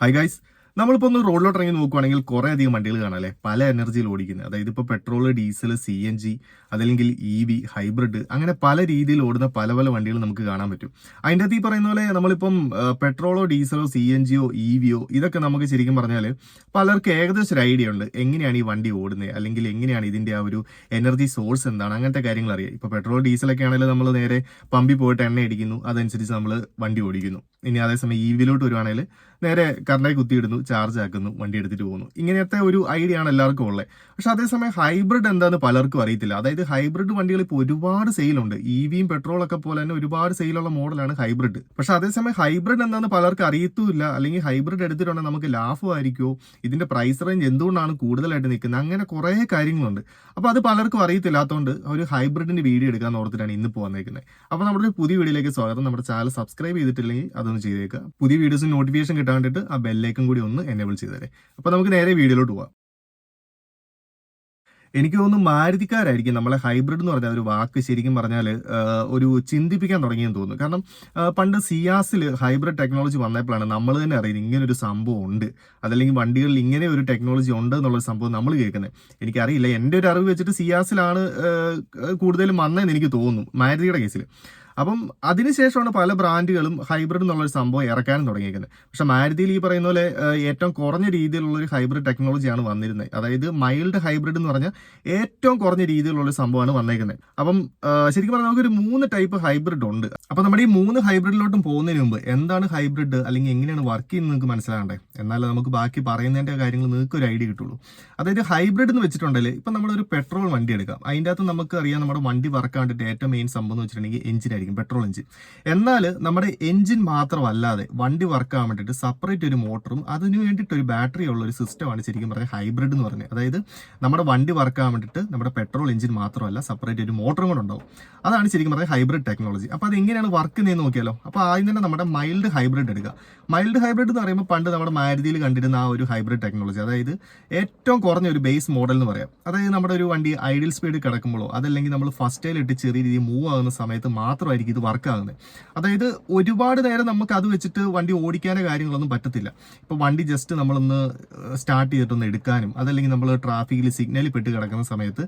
Hi guys നമ്മളിപ്പോൾ ഒന്ന് റോഡിലോട്ട് ഇറങ്ങി നോക്കുവാണെങ്കിൽ കുറേ അധികം വണ്ടികൾ കാണാം അല്ലേ? പല എനർജിയിൽ ഓടിക്കുന്നത്. അതായത് ഇപ്പോൾ petrol diesel C N G അതല്ലെങ്കിൽ ഇ വി ഹൈബ്രിഡ് അങ്ങനെ പല രീതിയിൽ ഓടുന്ന പല പല വണ്ടികൾ നമുക്ക് കാണാൻ പറ്റും. അതിന്റെ അകത്ത് ഈ പറയുന്ന പോലെ നമ്മളിപ്പം പെട്രോളോ ഡീസലോ സി എൻ ജിയോ ഇ വിയോ ഇതൊക്കെ നമുക്ക് ശരിക്കും പറഞ്ഞാൽ പലർക്കും ഏകദേശം ഒരു ഐഡിയ ഉണ്ട്. എങ്ങനെയാണ് ഈ വണ്ടി ഓടുന്നത് അല്ലെങ്കിൽ എങ്ങനെയാണ് ഇതിന്റെ ആ ഒരു എനർജി സോഴ്സ് എന്താണ്? അങ്ങനത്തെ കാര്യങ്ങൾ അറിയാം. ഇപ്പോൾ പെട്രോൾ ഡീസലൊക്കെ ആണെങ്കിൽ നമ്മൾ നേരെ പമ്പിൽ പോയിട്ട് എണ്ണ അടിക്കുന്നു. അതനുസരിച്ച് നമ്മൾ വണ്ടി ഓടിക്കുന്നു. ഇനി അതേസമയം ഇ വിയിലോട്ട് വരുവാണെങ്കിൽ നേരെ കറണ്ടായി കുത്തിയിടുന്നു ചാർജ് ആക്കുന്നു വണ്ടി എടുത്തിട്ട് പോകുന്നു. ഇങ്ങനത്തെ ഒരു ഐഡിയ ആണ് എല്ലാവർക്കും ഉള്ളത് പക്ഷെ അതേസമയം ഹൈബ്രിഡ് എന്താണെന്ന് പലർക്കും അറിയത്തില്ല. അതായത് ഹൈബ്രിഡ് വണ്ടികൾ ഇപ്പോൾ ഒരുപാട് സെയിലുണ്ട് ഇ വിയും പെട്രോളൊക്കെ പോലെ തന്നെ ഒരുപാട് സെയിലുള്ള മോഡലാണ് ഹൈബ്രിഡ് പക്ഷെ അതേസമയം ഹൈബ്രിഡ് എന്താണെന്ന് പലർക്കും അറിയത്തുമില്ല. അല്ലെങ്കിൽ ഹൈബ്രിഡ് എടുത്തിട്ടുണ്ടെങ്കിൽ നമുക്ക് ലാഭമായിരിക്കുമോ ഇതിന്റെ പ്രൈസ് റേഞ്ച് എന്തുകൊണ്ടാണ് കൂടുതലായിട്ട് നിൽക്കുന്നത്? അങ്ങനെ കുറേ കാര്യങ്ങളുണ്ട്. അപ്പോൾ അത് പലർക്കും അറിയത്തില്ലാത്തതുകൊണ്ട് ഒരു ഹൈബ്രിഡിന്റെ വീഡിയോ എടുക്കാൻ ഓർത്തിട്ടാണ് ഇന്ന് വന്നേക്കുന്നത്. അപ്പോൾ നമ്മുടെ പുതിയ വീഡിയോയിലേക്ക് സ്വാഗതം. നമ്മുടെ ചാനൽ സബ്സ്ക്രൈബ് ചെയ്തിട്ടില്ലെങ്കിൽ അതൊന്ന് ചെയ്തേക്കുക. പുതിയ വീഡിയോസിന് നോട്ടിഫിക്കേഷൻ കിട്ടാൻ വേണ്ടിയിട്ട് ആ ബെല്ലേക്കും കൂടി ഒന്ന് എനേബിൾ ചെയ്തേരെ. അപ്പോൾ നമുക്ക് നേരെ വീഡിയോയിലോട്ട് പോവാം. എനിക്ക് തോന്നുന്നു മാരുതിക്കാരായിരിക്കും നമ്മളെ ഹൈബ്രിഡ് എന്ന് പറഞ്ഞ ഒരു വാക്ക് ശരിക്കും പറഞ്ഞാൽ ഒരു ചിന്തിപ്പിക്കാൻ തുടങ്ങിയെന്ന് തോന്നുന്നു. കാരണം പണ്ട് സിയാസിൽ ഹൈബ്രിഡ് ടെക്നോളജി വന്നപ്പോഴാണ് നമ്മൾ തന്നെ അറിയുന്നത് ഇങ്ങനെ ഒരു സംഭവം ഉണ്ട്. അതല്ലെങ്കിൽ വണ്ടികളിൽ ഇങ്ങനെ ഒരു ടെക്നോളജി ഉണ്ട് എന്നുള്ള സംഭവം നമ്മൾ കേൾക്കുന്നത്. എനിക്കറിയില്ല. എന്റെ ഒരു അറിവ് വെച്ചിട്ട് സിയാസിലാണ് കൂടുതലും വന്നതെന്ന് എനിക്ക് തോന്നുന്നു. മാരുതിയുടെ കേസിൽ അപ്പം അതിനുശേഷമാണ് പല ബ്രാൻഡുകളും ഹൈബ്രിഡ് എന്നുള്ളൊരു സംഭവം ഇറക്കാനും തുടങ്ങിയിരിക്കുന്നത് പക്ഷെ മാരുതിയിൽ ഈ പറയുന്ന പോലെ ഏറ്റവും കുറഞ്ഞ രീതിയിലുള്ള ഒരു ഹൈബ്രിഡ് ടെക്നോളജിയാണ് വന്നിരുന്നത്. അതായത് മൈൽഡ് ഹൈബ്രിഡ് എന്ന് പറഞ്ഞാൽ ഏറ്റവും കുറഞ്ഞ രീതിയിലുള്ള സംഭവമാണ് വന്നേക്കുന്നത്. അപ്പം ശരിക്കും പറഞ്ഞാൽ നമുക്കൊരു മൂന്ന് ടൈപ്പ് ഹൈബ്രിഡ് ഉണ്ട്. അപ്പം നമ്മുടെ ഈ മൂന്ന് ഹൈബ്രിഡിലോട്ടും പോകുന്നതിന് മുമ്പ് എന്താണ് ഹൈബ്രിഡ് അല്ലെങ്കിൽ എങ്ങനെയാണ് വർക്ക് ചെയ്യുന്നത് നിങ്ങൾക്ക് മനസ്സിലാകണ്ടേ? എന്നാലേ നമുക്ക് ബാക്കി പറയുന്നതിന്റെ കാര്യങ്ങൾ നിങ്ങൾക്ക് ഒരു ഐഡിയ കിട്ടുള്ളൂ. അതായത് ഹൈബ്രിഡ് എന്ന് വെച്ചിട്ടുണ്ടെങ്കിൽ ഇപ്പം നമ്മളൊരു പെട്രോൾ വണ്ടി എടുക്കാം. അതിന്റെ അകത്ത് നമുക്ക് അറിയാം നമ്മുടെ വണ്ടി വർക്ക് ആണ്ടിട്ട് ഏറ്റവും മെയിൻ സംഭവം എന്ന് വെച്ചിട്ടുണ്ടെങ്കിൽ എഞ്ചിൻ ആയിരിക്കും പെട്രോൾ എഞ്ചിൻ. എന്നാൽ നമ്മുടെ എഞ്ചിൻ മാത്രമല്ലാതെ വണ്ടി വർക്ക് ആകാൻ വേണ്ടിയിട്ട് സെപ്പറേറ്റ് ഒരു മോട്ടറും അതിന് വേണ്ടിയിട്ട് ഒരു ബാറ്ററി ഉള്ള ഒരു സിസ്റ്റമാണ് ശരിക്കും പറഞ്ഞാൽ ഹൈബ്രിഡ് എന്ന് പറഞ്ഞത് അതായത് നമ്മുടെ വണ്ടി വർക്ക് ആകാൻ വേണ്ടിയിട്ട് നമ്മുടെ പെട്രോൾ എഞ്ചിൻ മാത്രമല്ല സെപ്പറേറ്റ് ഒരു മോട്ടറും കൂടെ ഉണ്ടാവും. അതാണ് ശരിക്കും പറഞ്ഞാൽ ഹൈബ്രിഡ് ടെക്നോളജി അപ്പോൾ അത് എങ്ങനെയാണ് വർക്ക് ചെയ്യുന്നത് നോക്കിയാലോ? അപ്പോൾ ആദ്യം തന്നെ നമ്മുടെ മൈൽഡ് ഹൈബ്രിഡ് എടുക്കുക. മൈൽഡ് ഹൈബ്രിഡ് എന്ന് പറയുമ്പോൾ പണ്ട് നമ്മുടെ മാരുതിയിൽ കണ്ടിരുന്ന ആ ഒരു ഹൈബ്രിഡ് ടെക്നോളജി അതായത് ഏറ്റവും കുറഞ്ഞ ഒരു ബേസ് മോഡൽ എന്ന് പറയാം. അതായത് നമ്മുടെ ഒരു വണ്ടി ഐഡിയൽ സ്പീഡ് കിടക്കുമ്പോഴോ അതല്ലെങ്കിൽ നമ്മൾ ഫസ്റ്റ് ഇട്ട് ചെറിയ രീതിയിൽ മൂവ് ആകുന്ന സമയത്ത് മാത്രമായിരിക്കും ഇത് വർക്ക് ആകുന്നത്. അതായത് ഒരുപാട് നേരം നമുക്ക് അത് വെച്ചിട്ട് വണ്ടി ഓടിക്കാനോ കാര്യങ്ങളൊന്നും പറ്റത്തില്ല. ഇപ്പോൾ വണ്ടി ജസ്റ്റ് നമ്മളൊന്ന് സ്റ്റാർട്ട് ചെയ്തിട്ടൊന്ന് എടുക്കാനും അതല്ലെങ്കിൽ നമ്മൾ ട്രാഫിക്കിൽ സിഗ്നലിൽ പെട്ട് കിടക്കുന്ന സമയത്ത്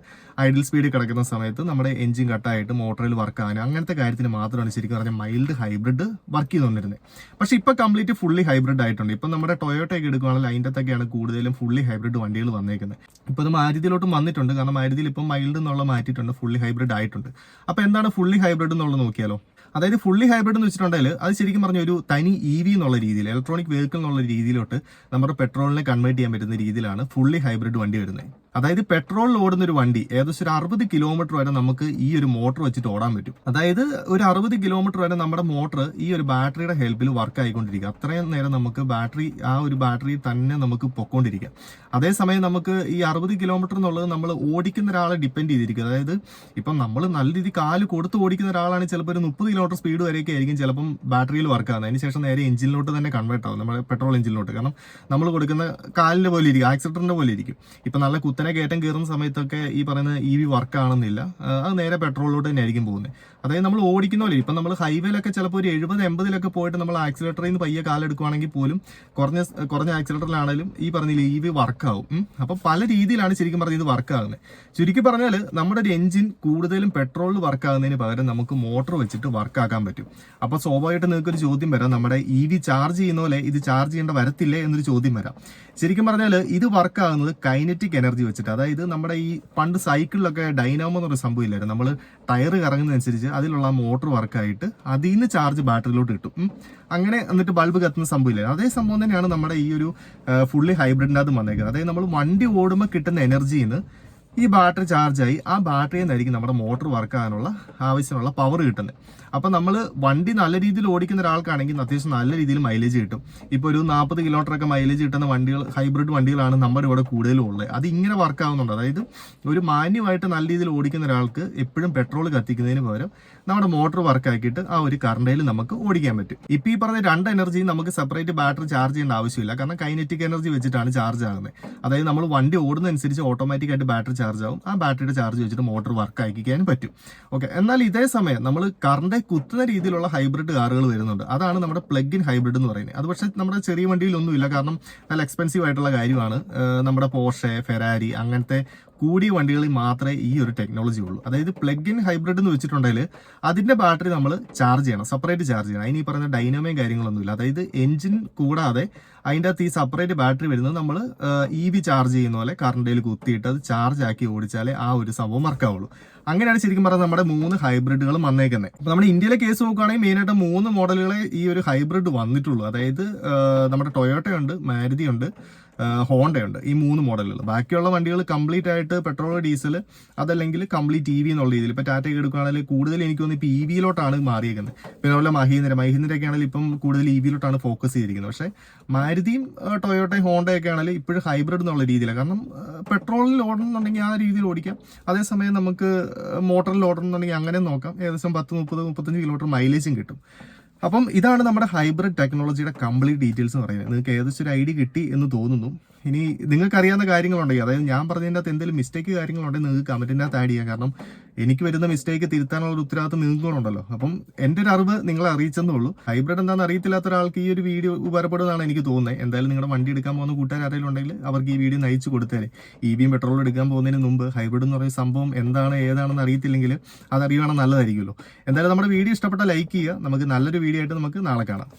ഐഡിൽ സ്പീഡിൽ കിടക്കുന്ന സമയത്ത് നമ്മുടെ എഞ്ചിൻ കട്ടായിട്ട് മോട്ടറിൽ വർക്ക് ആകാനും അങ്ങനത്തെ കാര്യത്തിന് മാത്രമാണ് ശരിക്കും പറഞ്ഞാൽ മൈൽഡ് ഹൈബ്രിഡ് വർക്ക് ചെയ്തുകൊണ്ടിരുന്നത്. പക്ഷേ ഇപ്പോൾ കംപ്ലീറ്റ് ഫുള്ളി ഹൈബ്രിഡ് ആയിട്ടുണ്ട്. ഇപ്പം നമ്മുടെ ടൊയോട്ടയൊക്കെ എടുക്കുകയാണെങ്കിൽ അതിന്റെ അകത്തൊക്കെയാണ് കൂടുതലും ഫുള്ളി ഹൈബ്രിഡ് വണ്ടികൾ വന്നേക്കുന്നത്. ഇപ്പോൾ നമ്മൾ മാരുതിയിലോട്ടും വന്നിട്ടുണ്ട്. കാരണം മാരുതിയിൽ ഇപ്പം മൈൽഡ് എന്നുള്ള മാറ്റിയിട്ടുണ്ട് ഫുള്ളി ഹൈബ്രിഡ് ആയിട്ടുണ്ട്. അപ്പോൾ എന്താണ് ഫുള്ളി ഹൈബ്രിഡ് എന്നുള്ളത് നോക്കിയാലോ. അതായത് ഫുള്ളി ഹൈബ്രിഡ് എന്ന് വെച്ചിട്ടുണ്ടെങ്കിൽ അത് ശരിക്കും പറഞ്ഞ ഒരു തനി ഇ വി എന്നുള്ള രീതിയിൽ ഇലക്ട്രോണിക് വെഹിക്കിൾ എന്നുള്ള രീതിയിലോട്ട് നമ്മുടെ പെട്രോളിനെ കൺവേർട്ട് ചെയ്യാൻ പറ്റുന്ന രീതിയിലാണ് ഫുള്ളി ഹൈബ്രിഡ് വണ്ടി വരുന്നത്. അതായത് പെട്രോളിൽ ഓടുന്ന ഒരു വണ്ടി ഏകദേശം ഒരു അറുപത് കിലോമീറ്റർ വരെ നമുക്ക് ഈ ഒരു മോട്ടർ വെച്ചിട്ട് ഓടാൻ പറ്റും. അതായത് ഒരു അറുപത് കിലോമീറ്റർ വരെ നമ്മുടെ മോട്ടർ ഈ ഒരു ബാറ്ററിയുടെ ഹെൽപ്പിൽ വർക്ക് ആയിക്കൊണ്ടിരിക്കുക. അത്രയും നേരം നമുക്ക് ബാറ്ററി ആ ഒരു ബാറ്ററി തന്നെ നമുക്ക് പൊക്കോണ്ടിരിക്കാം അതേസമയം നമുക്ക് ഈ അറുപത് കിലോമീറ്റർ എന്നുള്ളത് നമ്മൾ ഓടിക്കുന്ന ഒരാളെ ഡിപ്പെൻഡ് ചെയ്തിരിക്കും അതായത് ഇപ്പം നമ്മൾ നല്ല രീതി കാൽ കൊടുത്ത് ഓടിക്കുന്ന ഒരാളാണ് ചിലപ്പോൾ ഒരു മുപ്പത് കിലോമീറ്റർ സ്പീഡ് വരെയൊക്കെ ആയിരിക്കും ചിലപ്പം ബാറ്ററിയിൽ വർക്ക് ആകുന്നത് അതിന് ശേഷം നേരെ എഞ്ചിനിലോട്ട് തന്നെ കൺവേർട്ട് ആവും. നമ്മുടെ പെട്രോൾ എഞ്ചിനിലോട്ട് കാരണം നമ്മൾ കൊടുക്കുന്ന കാലിന്റെ പോലെ ഇരിക്കും ആക്സിഡന്റിന്റെ പോലെ ഇരിക്കും. ഇപ്പം നല്ല കുത്തനെ കയറ്റം കയറുന്ന സമയത്തൊക്കെ ഈ പറയുന്ന ഇ വി വർക്ക് ആണെന്നില്ല. അത് നേരെ പെട്രോളിലോട്ട് തന്നെ ആയിരിക്കും പോകുന്നത് അതായത് നമ്മൾ ഓടിക്കുന്ന പോലെ ഇപ്പം നമ്മൾ ഹൈവേയിലൊക്കെ ചിലപ്പോൾ ഒരു എഴുപത് എൺപതിലൊക്കെ പോയിട്ട് നമ്മൾ ആക്സിലേറ്ററിൽ നിന്ന് പയ്യെ കാലെടുക്കുവാണെങ്കിൽ പോലും കുറഞ്ഞ കുറഞ്ഞ ആക്സിലേറ്ററിലാണെങ്കിലും ഈ പറഞ്ഞില്ല ഇ വി വർക്ക് ആവും. അപ്പം പല രീതിയിലാണ് ശരിക്കും പറഞ്ഞത് ഇത് വർക്ക് ആകുന്നത് ചുരുക്കി പറഞ്ഞാൽ നമ്മുടെ ഒരു എഞ്ചിൻ കൂടുതലും പെട്രോളിൽ വർക്ക് ആകുന്നതിന് പകരം നമുക്ക് മോട്ടോർ വെച്ചിട്ട് വർക്ക് ആക്കാൻ പറ്റും. അപ്പോൾ സ്വാഭാവികമായിട്ട് നിങ്ങൾക്ക് ഒരു ചോദ്യം വരാം. നമ്മുടെ ഇ വി ചാർജ് ചെയ്യുന്ന പോലെ ഇത് ചാർജ് ചെയ്യേണ്ട വരത്തില്ലേ എന്നൊരു ചോദ്യം വരാം. ശരിക്കും പറഞ്ഞാൽ ഇത് വർക്ക് ആകുന്നത് കൈനറ്റിക് എനർജി വെച്ചിട്ട്. അതായത് നമ്മുടെ ഈ പണ്ട് സൈക്കിളിലൊക്കെ ഡൈനാമോ എന്നൊരു സംഭവം ഇല്ലായിരുന്നു. നമ്മൾ ടയർ കറങ്ങുന്നതനുസരിച്ച് അതിലുള്ള മോട്ടോർ വർക്കായിട്ട് അതിൽ നിന്ന് ചാർജ് ബാറ്ററിയിലോട്ട് കിട്ടും. അങ്ങനെ എന്നിട്ട് ബൾബ് കത്തുന്ന ഇല്ലായിരുന്നു. അതേ സംഭവം തന്നെയാണ് നമ്മുടെ ഈ ഒരു ഫുള്ളി ഹൈബ്രിഡിന്റെ അത് വന്നേക്കുന്നത്. അതായത് നമ്മൾ വണ്ടി ഓടുമ്പോൾ കിട്ടുന്ന എനർജിയിൽ നിന്ന് ഈ ബാറ്ററി ചാർജായി ആ ബാറ്ററിയിൽ നിന്നായിരിക്കും നമ്മുടെ മോട്ടോർ വർക്ക് ആകാനുള്ള ആവശ്യമുള്ള പവർ കിട്ടുന്നത്. അപ്പം നമ്മൾ വണ്ടി നല്ല രീതിയിൽ ഓടിക്കുന്ന ഒരാൾക്കാണെങ്കിൽ അത്യാവശ്യം നല്ല രീതിയിൽ മൈലേജ് കിട്ടും. ഇപ്പോൾ ഒരു നാൽപ്പത് കിലോമീറ്ററൊക്കെ മൈലേജ് കിട്ടുന്ന വണ്ടികൾ ഹൈബ്രിഡ് വണ്ടികളാണ് നമ്മുടെ ഇവിടെ കൂടുതലും ഉള്ളത്. അത് ഇങ്ങനെ വർക്ക് ആവുന്നുണ്ട്. അതായത് ഒരു മാന്യമായിട്ട് നല്ല രീതിയിൽ ഓടിക്കുന്ന ഒരാൾക്ക് എപ്പോഴും പെട്രോൾ കത്തിക്കുന്നതിന് പകരം നമ്മുടെ മോട്ടോർ വർക്ക് ആക്കിയിട്ട് ആ ഒരു കറണ്ടയിൽ നമുക്ക് ഓടിക്കാൻ പറ്റും. ഇപ്പം ഈ പറഞ്ഞ രണ്ട് എനർജിയും നമുക്ക് സെപ്പറേറ്റ് ബാറ്ററി ചാർജ് ചെയ്യേണ്ട ആവശ്യമില്ല. കാരണം കൈനറ്റിക് എനർജി വെച്ചിട്ടാണ് ചാർജ് ആകുന്നത്. അതായത് നമ്മൾ വണ്ടി ഓടുന്നതനുസരിച്ച് ഓട്ടോമാറ്റിക്കായിട്ട് ബാറ്ററി ചാർജ് ആവും ആ ബാറ്ററിയുടെ ചാർജ് വെച്ചിട്ട് മോട്ടോർ വർക്ക് ആക്കിക്കാനും പറ്റും. ഓക്കെ എന്നാൽ ഇതേ സമയം നമ്മൾ കറണ്ടെ കുത്തുന്ന രീതിയിലുള്ള ഹൈബ്രിഡ് കാറുകൾ വരുന്നുണ്ട്. അതാണ് നമ്മുടെ പ്ലഗ് ഇൻ ഹൈബ്രിഡ് എന്ന് പറയുന്നത്. അത് പക്ഷേ നമ്മുടെ ചെറിയ വണ്ടിയിലൊന്നുമില്ല. കാരണം നല്ല എക്സ്പെൻസീവ് ആയിട്ടുള്ള കാര്യമാണ്. നമ്മുടെ പോഷെ ഫെരാരി അങ്ങനത്തെ കൂടിയ വണ്ടികളിൽ മാത്രമേ ഈ ഒരു ടെക്നോളജി ഉള്ളൂ. അതായത് പ്ലഗ് ഇൻ ഹൈബ്രിഡ് എന്ന് വെച്ചിട്ടുണ്ടെങ്കിൽ അതിന്റെ ബാറ്ററി നമ്മൾ ചാർജ് ചെയ്യണം. സെപ്പറേറ്റ് ചാർജ് ചെയ്യണം. അതിന് ഈ പറഞ്ഞ ഡൈനോമയും കാര്യങ്ങളൊന്നുമില്ല. അതായത് എഞ്ചിൻ കൂടാതെ അതിന്റെ അകത്ത് ഈ സെപ്പറേറ്റ് ബാറ്ററി വരുന്നത് നമ്മൾ ഇ വി ചാർജ് ചെയ്യുന്ന പോലെ കറണ്ടിൽ കുത്തിയിട്ട് അത് ചാർജ് ആക്കി ഓടിച്ചാലേ ആ ഒരു സംഭവം വർക്കാവുള്ളൂ അങ്ങനെയാണ് ശരിക്കും പറഞ്ഞാൽ നമ്മുടെ മൂന്ന് ഹൈബ്രിഡുകളും വന്നേക്കുന്നത് അപ്പോൾ നമ്മുടെ ഇന്ത്യയിലെ കേസ് നോക്കുകയാണെങ്കിൽ മെയിനായിട്ട് മൂന്ന് മോഡലുകളെ ഈ ഒരു ഹൈബ്രിഡ് വന്നിട്ടുള്ളൂ. അതായത് നമ്മുടെ ടൊയോട്ട ഉണ്ട് മാരുതി ഉണ്ട് ഹോണ്ട ഉണ്ട് ഈ മൂന്ന് മോഡലുകൾ. ബാക്കിയുള്ള വണ്ടികൾ കംപ്ലീറ്റ് ആയിട്ട് പെട്രോൾ ഡീസൽ അതല്ലെങ്കിൽ കംപ്ലീറ്റ് ഇ വി എന്നുള്ള രീതിയിൽ. ഇപ്പോൾ ടാറ്റയൊക്കെ എടുക്കുകയാണെങ്കിൽ കൂടുതൽ എനിക്ക് തോന്നുന്നു ഇപ്പോൾ ഇ വിയിലോട്ടാണ് മാറിയേക്കുന്നത്. പിന്നെ അതുപോലെ മഹീന്ദ്ര. മഹീന്ദ്രയൊക്കെ ആണെങ്കിൽ ഇപ്പം കൂടുതൽ ഇ വിയിലോട്ടാണ് ഫോക്കസ് ചെയ്തിരിക്കുന്നത്. പക്ഷേ മാരുതിയും ടൊയോട്ടയും ഹോണ്ടയൊക്കെ ആണെങ്കിൽ ഇപ്പോഴും ഹൈബ്രിഡ് എന്നുള്ള രീതിയിലാണ്. കാരണം പെട്രോളിൽ ഓടണമെന്നുണ്ടെങ്കിൽ ആ രീതിയിൽ ഓടിക്കാം. അതേസമയം നമുക്ക് മോട്ടറിൽ ഓടണമെന്നുണ്ടെങ്കിൽ അങ്ങനെ നോക്കാം. ഏകദേശം പത്ത് മുപ്പത് മുപ്പത്തഞ്ച് കിലോമീറ്റർ മൈലേജും കിട്ടും. അപ്പം ഇതാണ് നമ്മുടെ ഹൈബ്രിഡ് ടെക്നോളജിയുടെ കംപ്ലീറ്റ് ഡീറ്റെയിൽസ് എന്ന് പറയുന്നത്. നിങ്ങൾക്ക് ഏകദേശം ഒരു ഐഡിയ കിട്ടി എന്ന് തോന്നുന്നു. ഇനി നിങ്ങൾക്ക് അറിയാവുന്ന കാര്യങ്ങളുണ്ടെങ്കിൽ അതായത് ഞാൻ പറഞ്ഞതിന്റെ അകത്ത് എന്തെങ്കിലും മിസ്റ്റേക്ക് കാര്യങ്ങളുണ്ടെങ്കിൽ നിങ്ങൾക്ക് കമന്റിന്റെ അകത്ത് ആഡ് ചെയ്യാം. കാരണം എനിക്ക് വരുന്ന മിസ്റ്റേക്ക് തിരുത്താനുള്ള ഒരു ഉത്തരവാദിത്വം നിങ്ങൾക്കുണ്ടല്ലോ അപ്പം എന്റെ ഒരു അറിവ് നിങ്ങളെ അറിയിച്ചെന്നേ ഉള്ളൂ. ഹൈബ്രിഡ് എന്താണെന്ന് അറിയത്തില്ലാത്ത ഒരാൾക്ക് ഈ ഒരു വീഡിയോ ഉപകാരപ്പെടുന്നതാണ് എനിക്ക് തോന്നുന്നത്. എന്തായാലും നിങ്ങളുടെ വണ്ടി എടുക്കാൻ പോകുന്ന കൂട്ടുകാർ ആരെങ്കിലും ഉണ്ടെങ്കിൽ അവർക്ക് ഈ വീഡിയോ നയിച്ചു കൊടുത്തേരെ ഇ വിയും പെട്രോൾ എടുക്കാൻ പോകുന്നതിന് മുമ്പ് ഹൈബ്രിഡ് എന്ന് പറയുന്ന സംഭവം എന്താണ് ഏതാണെന്ന് അറിയത്തില്ലെങ്കിൽ അത് അറിയുവാണെങ്കിൽ നല്ലതായിരിക്കുമല്ലോ. എന്തായാലും നമ്മുടെ വീഡിയോ ഇഷ്ടപ്പെട്ട ലൈക്ക് ചെയ്യുക. നമുക്ക് നല്ലൊരു വീഡിയോ ആയിട്ട് നമുക്ക് നാളെ കാണാം.